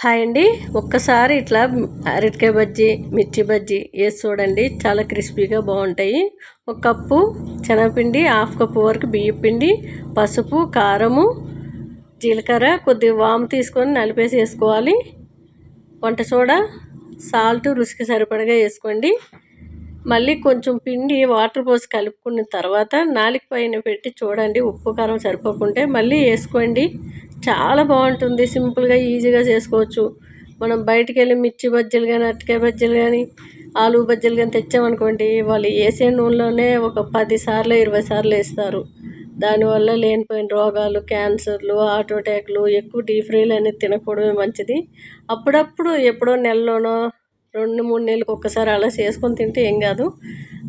Hi అండి. ఒక్కసారి ఇట్లా అరటికాయ బజ్జీ మిర్చి బజ్జీ వేసి చూడండి. చాలా క్రిస్పీగా బాగుంటాయి. ఒక కప్పు శనగపిండి హాఫ్ కప్పు వరకు బియ్యం పిండి పసుపు కారము జీలకర్ర కొద్దిగా వాము తీసుకొని నలిపేసి వేసుకోవాలి. వంట సోడా సాల్ట్ రుచికి సరిపడగా వేసుకోండి. మళ్ళీ కొంచెం పిండి వాటర్ పోసి కలుపుకున్న తర్వాత నాలుగు పైన పెట్టి చూడండి. ఉప్పు కారం సరిపోకుంటే మళ్ళీ వేసుకోండి. చాలా బాగుంటుంది. సింపుల్గా ఈజీగా చేసుకోవచ్చు. మనం బయటికి వెళ్ళి మిర్చి బజ్జీలు కానీ అరటికాయ బజ్జీలు కానీ ఆలు బజ్జీలు కానీ తెచ్చామనుకోండి వాళ్ళు వేసే నూనెలోనే ఒక పది సార్లు ఇరవై సార్లు వేస్తారు. దానివల్ల లేనిపోయిన రోగాలు క్యాన్సర్లు హార్ట్ అటాక్లు ఎక్కువ డీప్ ఫ్రైలు అనేది తినకూడమే మంచిది. అప్పుడప్పుడు ఎప్పుడో నెలలోనో రెండు మూడు నెలలకు ఒక్కసారి అలా చేసుకొని తింటే ఏం కాదు.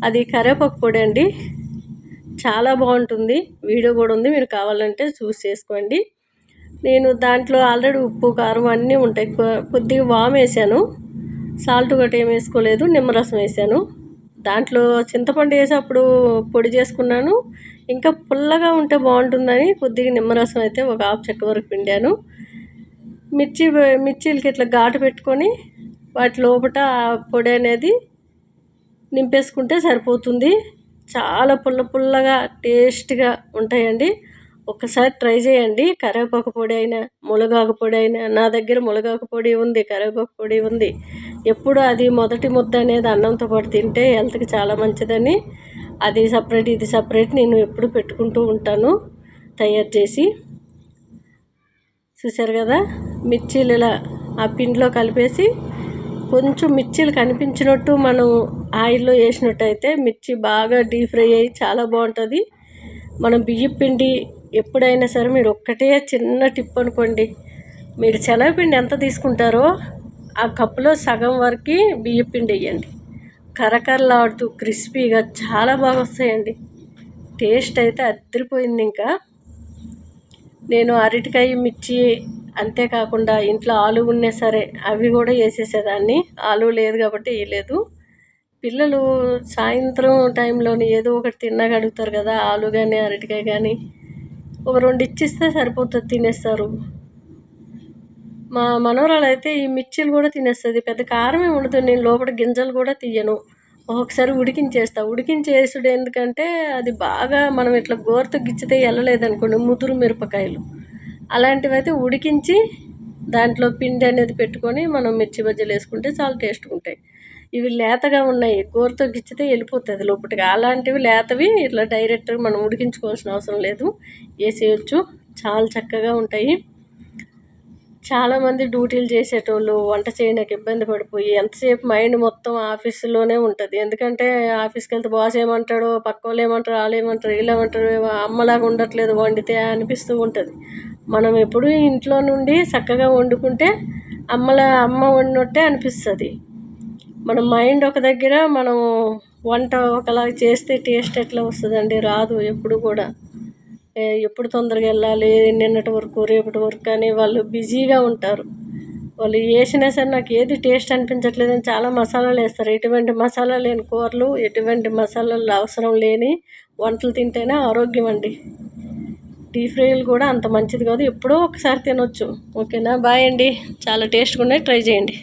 అది కరివేపాకు పొడి అండి. చాలా బాగుంటుంది. వీడియో కూడా ఉంది. మీరు కావాలంటే చూసి చేసుకోండి. నేను దాంట్లో ఆల్రెడీ ఉప్పు కారం అన్నీ ఉంటాయి. కొద్దిగా వామ్ వేసాను. సాల్ట్ గట్ట ఏం వేసుకోలేదు నిమ్మరసం వేసాను. దాంట్లో చింతపండు వేసేటప్పుడు పొడి చేసుకున్నాను. ఇంకా పుల్లగా ఉంటే బాగుంటుందని కొద్దిగా నిమ్మరసం అయితే ఒక హాఫ్ చెక్క వరకు పిండాను. మిర్చి మిర్చీలకి ఇట్లా ఘాటు పెట్టుకొని వాటి లోపల పొడి అనేది నింపేసుకుంటే సరిపోతుంది. చాలా పుల్ల పుల్లగా టేస్ట్గా ఉంటాయండి. ఒకసారి ట్రై చేయండి. కరివేపాకు పొడి అయినా మునగాకు పొడి అయినా నా దగ్గర మునగాకు పొడి ఉంది కరివేపాకు పొడి ఉంది. ఎప్పుడు అది మొదటి ముద్ద అనేది అన్నంతో పాటు తింటే హెల్త్కి చాలా మంచిదని. అది సపరేట్ ఇది సపరేట్ నేను ఎప్పుడు పెట్టుకుంటూ ఉంటాను. తయారు చేసి. చూసారు కదా? మిర్చీలు ఇలా ఆ పిండిలో కలిపేసి కొంచెం మిర్చీలు కనిపించినట్టు మనం ఆయిల్లో వేసినట్టు అయితే మిర్చి బాగా డీప్ ఫ్రై అయ్యి చాలా బాగుంటుంది. మనం బియ్యం పిండి ఎప్పుడైనా సరే మీరు ఒక్కటే చిన్న టిప్ అనుకోండి. మీరు శనగపిండి ఎంత తీసుకుంటారో ఆ కప్పులో సగం వరకు బియ్యపిండి వేయండి. కరకరలాడుతూ క్రిస్పీగా చాలా బాగా వస్తాయండి. టేస్ట్ అయితే అద్దరిపోయింది ఇంకా. నేను అరటికాయ మిర్చి అంతేకాకుండా ఇంట్లో ఆలు ఉన్నా సరే అవి కూడా వేసేసేదాన్ని. ఆలు లేదు కాబట్టి వేయలేదు. పిల్లలు సాయంత్రం టైంలోని ఏదో ఒకటి తిన్నగడుగుతారు కదా ఆలు కానీ అరటికాయ కానీ ఒక రెండు ఇచ్చిస్తే సరిపోతుంది తినేస్తారు. మా మనవరాలు అయితే ఈ మిర్చీలు కూడా తినేస్తుంది. పెద్ద కారమే ఉండదు నేను లోపల గింజలు కూడా తీయను. ఒకసారి ఉడికించేస్తా. ఉడికించేసుడు ఎందుకంటే అది బాగా మనం ఇట్లా గోరుతో గిచ్చితే వెళ్ళలేదనుకోండి ముదురు మిరపకాయలు. అలాంటివి అయితే ఉడికించి దాంట్లో పిండి అనేది పెట్టుకొని మనం మిర్చి బజ్జీలు వేసుకుంటే చాలా టేస్ట్గా ఉంటాయి. ఇవి లేతగా ఉన్నాయి. కూరతో గిచ్చితే వెళ్ళిపోతుంది లోపలికి అలాంటివి లేతవి ఇట్లా డైరెక్ట్గా మనం ఉడికించుకోవాల్సిన అవసరం లేదు. వేసేయచ్చు. చాలా చక్కగా ఉంటాయి. చాలామంది డ్యూటీలు చేసేటోళ్ళు వంట చేయడానికి ఇబ్బంది పడిపోయి ఎంతసేపు మైండ్ మొత్తం ఆఫీసులోనే ఉంటుంది. ఎందుకంటే ఆఫీస్కి వెళ్తే బాస్ ఏమంటాడో పక్క వాళ్ళు ఏమంటారు వాళ్ళు ఏమంటారు వీళ్ళేమంటారు అమ్మలాగా ఉండట్లేదు. వండితే అనిపిస్తూ ఉంటుంది. మనం ఎప్పుడు ఇంట్లో నుండి చక్కగా వండుకుంటే అమ్మలా అమ్మ వండినట్టే అనిపిస్తుంది. మన మైండ్ ఒక దగ్గర మనం వంట ఒకలాగా చేస్తే టేస్ట్ ఎట్లా వస్తుందండి? రాదు ఎప్పుడు కూడా. ఎప్పుడు తొందరగా వెళ్ళాలి నిన్నటి వరకు రేపటి వరకు అని వాళ్ళు బిజీగా ఉంటారు. వాళ్ళు వేసినా సరే నాకు ఏది టేస్ట్ అనిపించట్లేదని చాలా మసాలాలు వేస్తారు. ఎటువంటి మసాలా లేని కూరలు ఎటువంటి మసాలాలు అవసరం లేని వంటలు తింటేనే ఆరోగ్యం అండి. డీప్ ఫ్రైలు కూడా అంత మంచిది కాదు. ఎప్పుడో ఒకసారి తినొచ్చు. ఓకేనా? బాయ్ అండి. చాలా టేస్ట్గా ఉన్నాయి. ట్రై చేయండి.